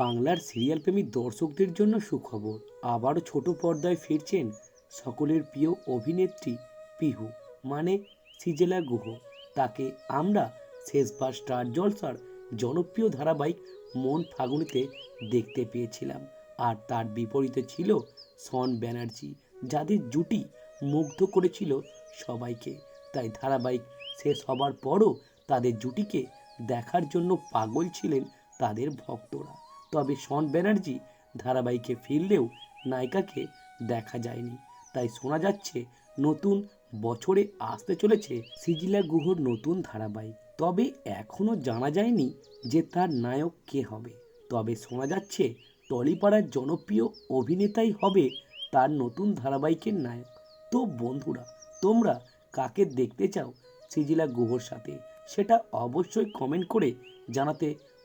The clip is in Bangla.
বাংলার সিরিয়াল প্রেমী দর্শকদের জন্য সুখবর। আবারও ছোট পর্দায় ফিরছেন সকলের প্রিয় অভিনেত্রী পিহু মানে সিজেলা গুহ। তাকে আমরা শেষবার স্টার জলসার জনপ্রিয় ধারাবাহিক মন ফাগুনিতে দেখতে পেয়েছিলাম। আর তার বিপরীতে ছিল শন ব্যানার্জি, যাদের জুটি মুগ্ধ করেছিল সবাইকে। তাই ধারাবাহিক শেষ হবার পরও তাদের জুটিকে দেখার জন্য পাগল ছিলেন তাদের ভক্তরা। তবে শন ব্যানার্জি ধারাবাহিকে ফিরলেও নায়িকাকে দেখা যায়নি। তাই শোনা যাচ্ছে, নতুন বছরে আসতে চলেছে সিজিলা গুহর নতুন ধারাবাহিক। তবে এখনও জানা যায়নি যে তার নায়ক কে হবে। তবে শোনা যাচ্ছে, টলিপাড়ার জনপ্রিয় অভিনেতাই হবে তার নতুন ধারাবাহিকের নায়ক। তো বন্ধুরা, তোমরা কাকে দেখতে চাও সিজিলা গুহর সাথে? সেটা অবশ্যই কমেন্ট করে জানাতে